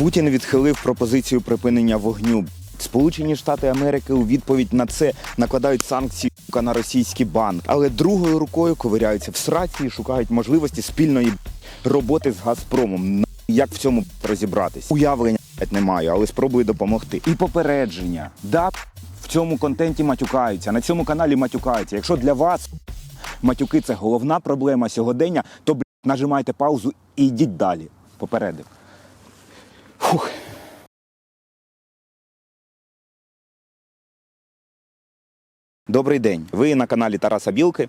Путін відхилив пропозицію припинення вогню. Сполучені Штати Америки у відповідь на це накладають санкції на російський банк, але другою рукою ковиряються в сраці і шукають можливості спільної роботи з Газпромом. Як в цьому розібратись? Уявлення не маю, але спробую допомогти. І попередження. Да, в цьому контенті матюкаються, на цьому каналі матюкаються. Якщо для вас матюки це головна проблема сьогодення, то нажимайте паузу і йдіть далі. Попередив. Фух. Добрий день. Ви на каналі Тараса Білки.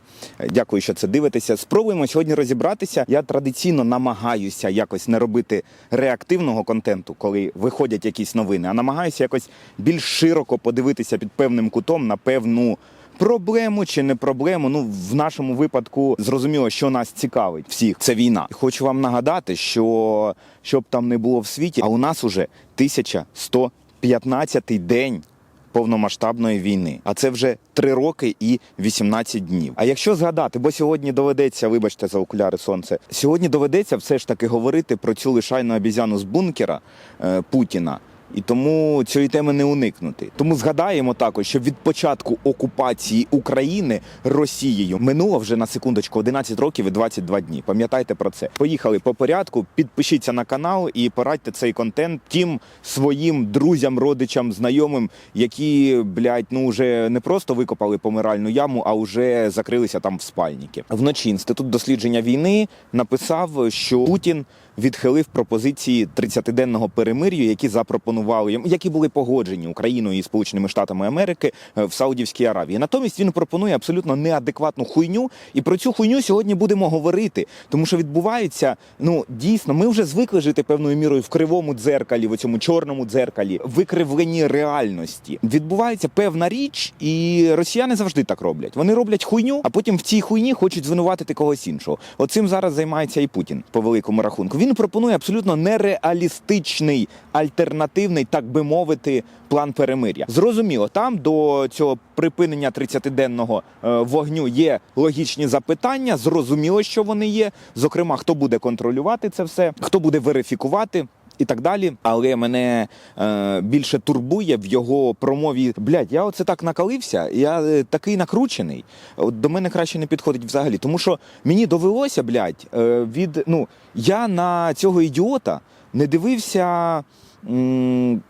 Дякую, що це дивитеся. Спробуємо сьогодні розібратися. Я традиційно намагаюся якось не робити реактивного контенту, коли виходять якісь новини, а намагаюся якось більш широко подивитися під певним кутом на певну. Проблему чи не проблему, ну в нашому випадку зрозуміло, що нас цікавить всіх. Це війна. Хочу вам нагадати, що щоб там не було в світі, а у нас уже 1115 день повномасштабної війни. А це вже 3 роки і 18 днів. А якщо згадати, бо сьогодні доведеться, вибачте за окуляри сонце, сьогодні доведеться все ж таки говорити про цю лишайну обізяну з бункера е, Путіна. І тому цієї теми не уникнути. Тому згадаємо також, що від початку окупації України Росією минуло вже на секундочку 11 років і 22 дні. Пам'ятайте про це. Поїхали по порядку. Підпишіться на канал і порадьте цей контент тим своїм друзям, родичам, знайомим, які блядь, ну вже не просто викопали помиральну яму, а вже закрилися там в спальники. Вночі інститут дослідження війни написав, що Путін відхилив пропозиції 30-денного перемир'я, які запропонували які були погоджені Україною і Сполученими Штатами Америки е, в Саудівській Аравії. Натомість він пропонує абсолютно неадекватну хуйню, і про цю хуйню сьогодні будемо говорити, тому що відбувається ну дійсно. Ми вже звикли жити певною мірою в кривому дзеркалі, в цьому чорному дзеркалі, викривленні реальності. Відбувається певна річ, і росіяни завжди так роблять. Вони роблять хуйню, а потім в цій хуйні хочуть звинуватити когось іншого. Оцим зараз займається і Путін по великому рахунку. Він пропонує абсолютно нереалістичний альтернативний, так би мовити, план перемир'я. Зрозуміло, там до цього припинення 30-денного е, вогню є логічні запитання. Зрозуміло, що вони є. Зокрема, хто буде контролювати це все, хто буде верифікувати. І так далі, але мене е, більше турбує в його промові. Блядь, я оце так накалився, я е, такий накручений. От до мене краще не підходить взагалі. Тому що мені довелося, блядь, е, від ну я на цього ідіота не дивився. М-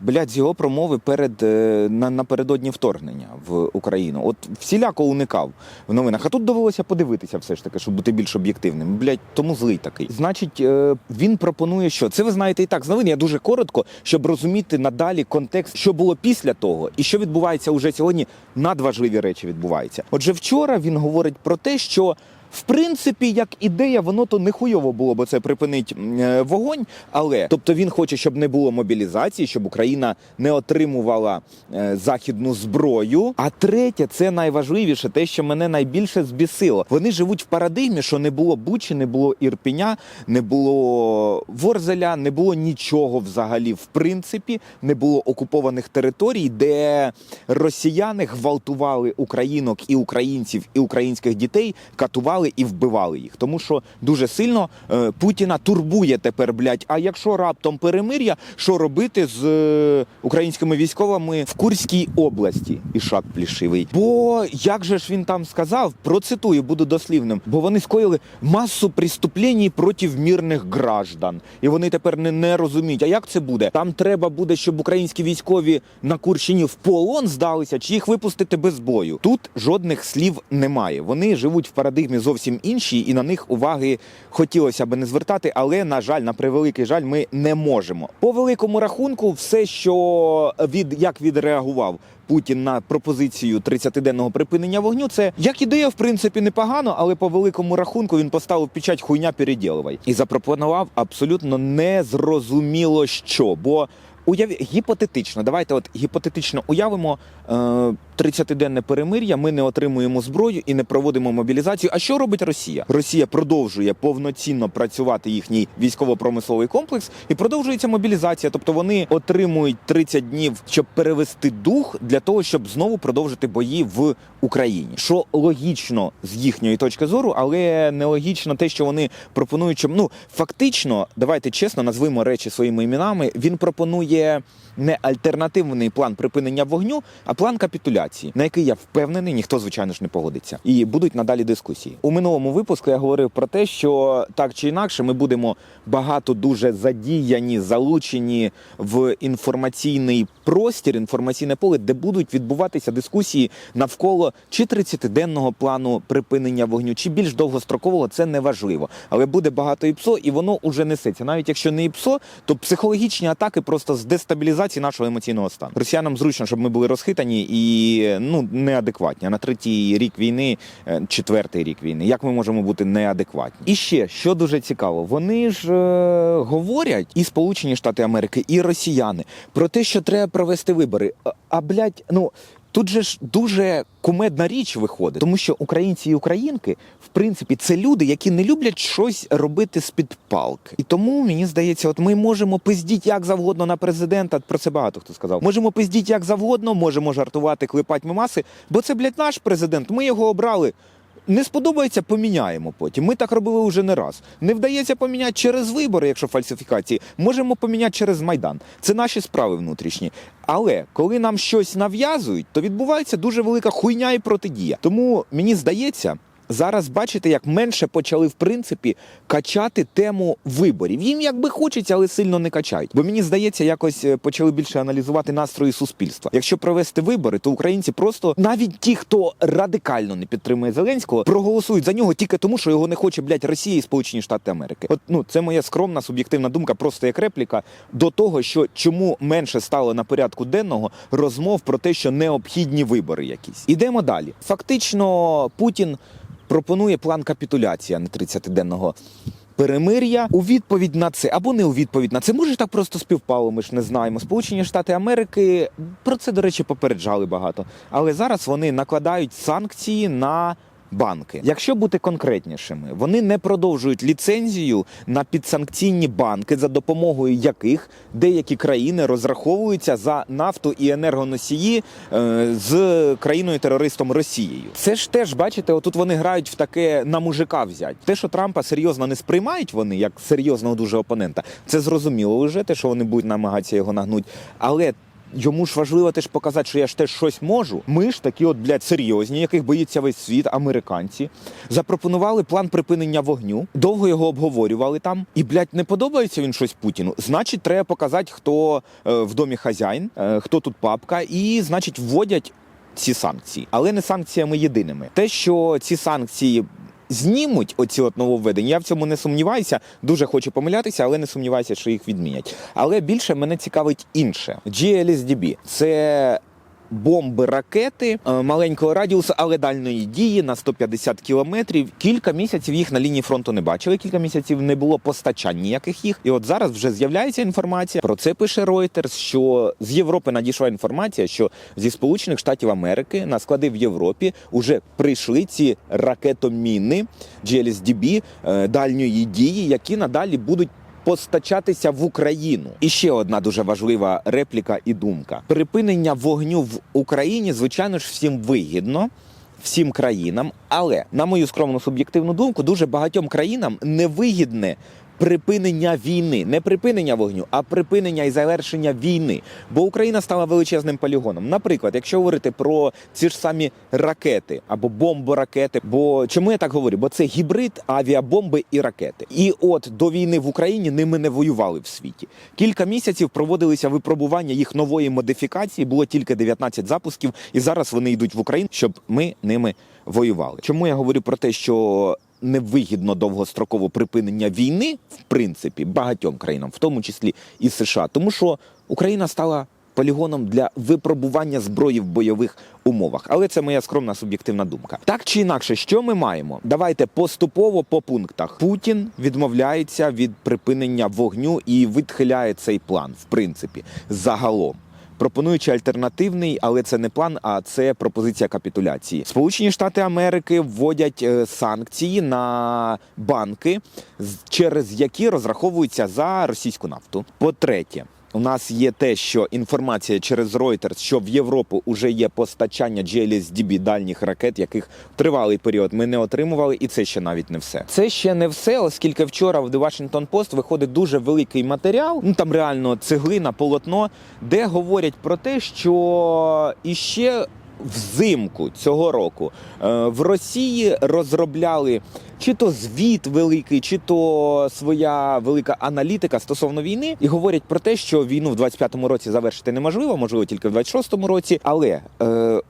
Блядь, з його промови перед е, на, напередодні вторгнення в Україну. От всіляко уникав в новинах. А тут довелося подивитися, все ж таки, щоб бути більш об'єктивним. Блядь, тому злий такий. Значить, е, він пропонує, що це ви знаєте і так з новин. Я дуже коротко, щоб розуміти надалі контекст, що було після того, і що відбувається уже сьогодні. Надважливі речі відбуваються. Отже, вчора він говорить про те, що. В принципі, як ідея, воно то не хуйово було, бо це припинить е, вогонь. Але тобто він хоче, щоб не було мобілізації, щоб Україна не отримувала е, західну зброю. А третє, це найважливіше, те, що мене найбільше збісило. Вони живуть в парадигмі, що не було Бучі, не було Ірпіня, не було Ворзеля, не було нічого взагалі. В принципі, не було окупованих територій, де росіяни гвалтували українок і українців, і українських дітей, катували і вбивали їх. Тому що дуже сильно е, Путіна турбує тепер, блядь, А якщо раптом перемир'я, що робити з е, українськими військовими в Курській області? І шаг плішивий. Бо як же ж він там сказав, процитую, буду дослівним, бо вони скоїли масу преступлень проти мирних граждан. І вони тепер не, не розуміють, а як це буде? Там треба буде, щоб українські військові на Курщині в полон здалися, чи їх випустити без бою. Тут жодних слів немає. Вони живуть в парадигмі зовсім іншій, і на них уваги хотілося би не звертати, але на жаль, на превеликий жаль, ми не можемо. По великому рахунку, все, що від як відреагував. Путін на пропозицію 30-денного припинення вогню. Це як ідея, в принципі, непогано, але по великому рахунку він поставив печать хуйня переділувай і запропонував абсолютно незрозуміло що. Бо уяві гіпотетично. Давайте, от гіпотетично уявимо е, 30-денне перемир'я. Ми не отримуємо зброю і не проводимо мобілізацію. А що робить Росія? Росія продовжує повноцінно працювати їхній військово-промисловий комплекс і продовжується мобілізація. Тобто вони отримують 30 днів, щоб перевести дух для того, щоб знову продовжити бої в Україні. Що логічно з їхньої точки зору, але нелогічно те, що вони пропонують. Щоб, ну фактично, давайте чесно назвемо речі своїми іменами. Він пропонує не альтернативний план припинення вогню, а план капітуляції, на який я впевнений, ніхто звичайно ж не погодиться. І будуть надалі дискусії. У минулому випуску я говорив про те, що так чи інакше ми будемо багато дуже задіяні, залучені в інформаційний простір, інформаційне поле, де будуть відбуватися дискусії навколо чи 30-денного плану припинення вогню, чи більш довгострокового, це не важливо. Але буде багато ІПСО, і воно уже несеться. Навіть якщо не ІПСО, то психологічні атаки просто з дестабілізації нашого емоційного стану. Росіянам зручно, щоб ми були розхитані і ну неадекватні. А на третій рік війни, е, четвертий рік війни, як ми можемо бути неадекватні? І ще що дуже цікаво, вони ж е, говорять і Сполучені Штати Америки, і Росіяни про те, що треба провести вибори. А, блядь, ну. Тут же ж дуже кумедна річ виходить, тому що українці і українки, в принципі, це люди, які не люблять щось робити з-під палки. І тому мені здається, от ми можемо пиздіть як завгодно на президента. Про це багато хто сказав. Можемо пиздіть як завгодно, можемо жартувати, клепати мемаси, бо це, блядь, наш президент. Ми його обрали. Не сподобається, поміняємо потім. Ми так робили вже не раз. Не вдається поміняти через вибори, якщо фальсифікації. Можемо поміняти через майдан. Це наші справи внутрішні. Але коли нам щось нав'язують, то відбувається дуже велика хуйня і протидія. Тому мені здається. Зараз бачите, як менше почали в принципі качати тему виборів. Їм якби хочеться, але сильно не качають. Бо мені здається, якось е, почали більше аналізувати настрої суспільства. Якщо провести вибори, то українці просто навіть ті, хто радикально не підтримує Зеленського, проголосують за нього тільки тому, що його не хоче блядь, Росія і Сполучені Штати Америки. От ну це моя скромна суб'єктивна думка, просто як репліка до того, що чому менше стало на порядку денного розмов про те, що необхідні вибори якісь. Ідемо далі. Фактично, Путін пропонує план капітуляції, на не 30-денного перемир'я. У відповідь на це або не у відповідь на це. Може так просто співпало. Ми ж не знаємо. Сполучені Штати Америки про це, до речі, попереджали багато. Але зараз вони накладають санкції на. Банки, якщо бути конкретнішими, вони не продовжують ліцензію на підсанкційні банки, за допомогою яких деякі країни розраховуються за нафту і енергоносії е, з країною-терористом Росією. Це ж теж бачите, отут вони грають в таке на мужика взять. Те, що Трампа серйозно не сприймають вони як серйозного дуже опонента, це зрозуміло вже те, що вони будуть намагатися його нагнути. Але Йому ж важливо теж показати, що я ж теж щось можу. Ми ж такі, от блядь, серйозні, яких боїться весь світ, американці, запропонували план припинення вогню, довго його обговорювали там. І блядь, не подобається він щось Путіну. Значить, треба показати, хто е, в домі хазяїн, е, хто тут папка, і значить вводять ці санкції, але не санкціями єдиними. Те, що ці санкції. Знімуть оці от нововведення. Я в цьому не сумніваюся. Дуже хочу помилятися, але не сумніваюся, що їх відмінять. Але більше мене цікавить інше. GLSDB – це бомби ракети е, маленького радіусу, але дальної дії на 150 кілометрів. Кілька місяців їх на лінії фронту не бачили. Кілька місяців не було постачань ніяких їх. І от зараз вже з'являється інформація. Про це пише Reuters, що з Європи надійшла інформація, що зі Сполучених Штатів Америки на склади в Європі вже прийшли ці ракетоміни GLSDB е, дальньої дії, які надалі будуть постачатися в Україну. І ще одна дуже важлива репліка і думка: припинення вогню в Україні, звичайно ж, всім вигідно. Всім країнам, але на мою скромну суб'єктивну думку, дуже багатьом країнам невигідне припинення війни, не припинення вогню, а припинення і завершення війни. Бо Україна стала величезним полігоном. Наприклад, якщо говорити про ці ж самі ракети або бомборакети, бо чому я так говорю? Бо це гібрид авіабомби і ракети. І от до війни в Україні ними не воювали в світі. Кілька місяців проводилися випробування їх нової модифікації. Було тільки 19 запусків, і зараз вони йдуть в Україну, щоб ми ними воювали. Чому я говорю про те, що невигідно довгострокове припинення війни, в принципі, багатьом країнам, в тому числі і США, тому що Україна стала полігоном для випробування зброї в бойових умовах. Але це моя скромна суб'єктивна думка. Так чи інакше, що ми маємо? Давайте поступово по пунктах. Путін відмовляється від припинення вогню і відхиляє цей план, в принципі, загалом. Пропонуючи альтернативний, але це не план, а це пропозиція капітуляції. Сполучені Штати Америки вводять е, санкції на банки, через які розраховуються за російську нафту. По-третє, у нас є те, що інформація через Reuters, що в Європу вже є постачання GLSDB дальніх ракет, яких тривалий період ми не отримували, і це ще навіть не все. Це ще не все, оскільки вчора в The Washington Post виходить дуже великий матеріал. Ну там реально цеглина, полотно, де говорять про те, що іще взимку цього року е, в Росії розробляли чи то звіт великий, чи то своя велика аналітика стосовно війни, і говорять про те, що війну в 25-му році завершити неможливо, можливо, тільки в 26-му році. Але е,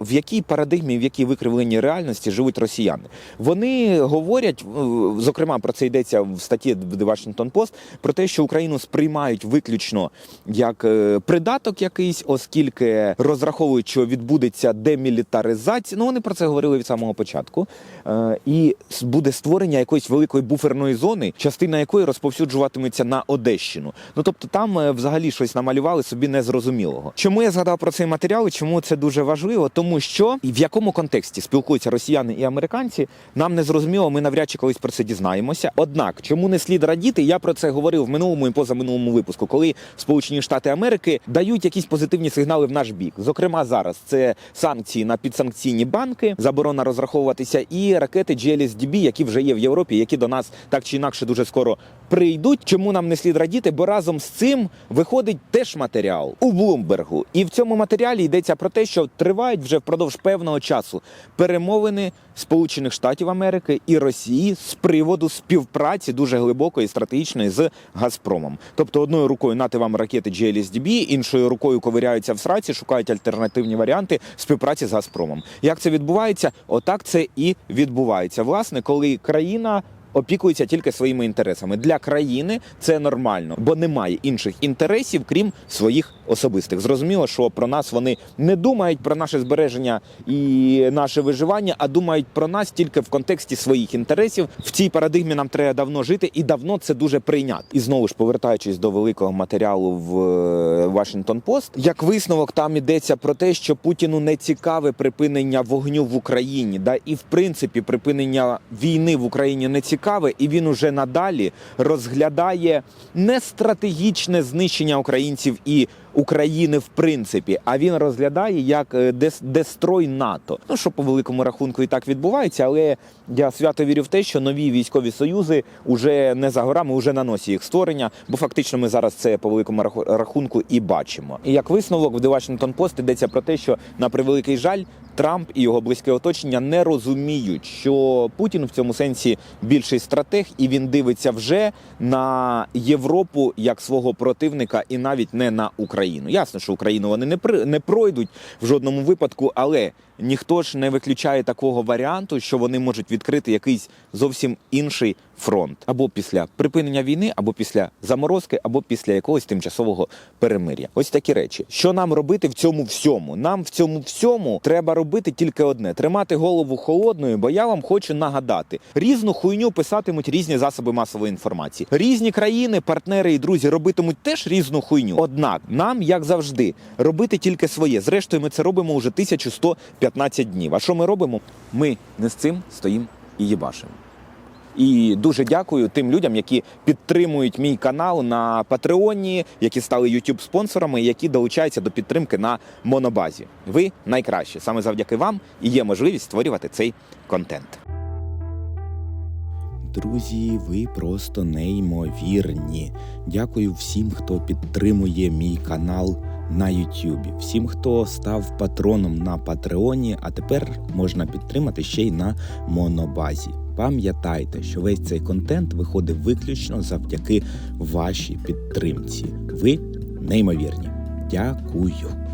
в якій парадигмі, в якій викривленні реальності живуть росіяни? Вони говорять, е, зокрема про це йдеться в статті The Washington Post, про те, що Україну сприймають виключно як е, придаток якийсь, оскільки розраховують, що відбудеться демілітаризація. Ну вони про це говорили від самого початку. Е, і буде створення якоїсь великої буферної зони, частина якої розповсюджуватиметься на Одещину. Ну тобто там е, взагалі щось намалювали собі незрозумілого. Чому я згадав про цей матеріал? і Чому це дуже важливо? Тому що в якому контексті спілкуються росіяни і американці, нам не зрозуміло. Ми навряд чи колись про це дізнаємося. Однак, чому не слід радіти? Я про це говорив в минулому і позаминулому випуску, коли Сполучені Штати Америки дають якісь позитивні сигнали в наш бік. Зокрема, зараз це санкції на підсанкційні банки, заборона розраховуватися, і ракети GLSDB, які вже є в Європі, які до нас так чи інакше дуже скоро прийдуть. Чому нам не слід радіти? Бо разом з цим виходить теж матеріал у Блумбергу. І в цьому матеріалі йдеться про те, що тривають вже впродовж певного часу перемовини Сполучених Штатів Америки і Росії з приводу співпраці дуже глибокої стратегічної з Газпромом. Тобто одною рукою нати вам ракети GLSDB, іншою рукою ковиряються в сраці, шукають альтернативні варіанти співпраці з Газпромом. Як це відбувається? Отак це і відбувається. Власне, коли країна. Опікується тільки своїми інтересами для країни. Це нормально, бо немає інших інтересів, крім своїх особистих. Зрозуміло, що про нас вони не думають про наше збереження і наше виживання, а думають про нас тільки в контексті своїх інтересів. В цій парадигмі нам треба давно жити, і давно це дуже прийнято. І знову ж повертаючись до великого матеріалу в е, Washington Post, як висновок там йдеться про те, що Путіну не цікаве припинення вогню в Україні, да і в принципі припинення війни в Україні не цікаве, і він уже надалі розглядає не стратегічне знищення українців і України в принципі, а він розглядає як е, дес- дестрой НАТО. Ну що по великому рахунку і так відбувається, але я свято вірю в те, що нові військові союзи уже не за горами, уже на носі їх створення, бо фактично ми зараз це по великому раху- рахунку і бачимо. І як висновок в The Washington Post йдеться про те, що на превеликий жаль. Трамп і його близьке оточення не розуміють, що Путін в цьому сенсі більший стратег, і він дивиться вже на Європу як свого противника, і навіть не на Україну. Ясно, що Україну вони не пройдуть в жодному випадку, але ніхто ж не виключає такого варіанту, що вони можуть відкрити якийсь зовсім інший фронт або після припинення війни, або після заморозки, або після якогось тимчасового перемир'я. Ось такі речі. Що нам робити в цьому всьому? Нам в цьому всьому треба робити тільки одне: тримати голову холодною, бо я вам хочу нагадати: різну хуйню писатимуть різні засоби масової інформації. Різні країни, партнери і друзі робитимуть теж різну хуйню. Однак нам, як завжди, робити тільки своє. Зрештою, ми це робимо уже 1115 днів. А що ми робимо? Ми не з цим стоїмо і їбашимо. І дуже дякую тим людям, які підтримують мій канал на Патреоні, які стали youtube спонсорами, які долучаються до підтримки на монобазі. Ви найкращі. Саме завдяки вам і є можливість створювати цей контент. Друзі, ви просто неймовірні. Дякую всім, хто підтримує мій канал на Ютубі, всім, хто став патроном на Патреоні, а тепер можна підтримати ще й на монобазі. Пам'ятайте, що весь цей контент виходить виключно завдяки вашій підтримці. Ви неймовірні. Дякую.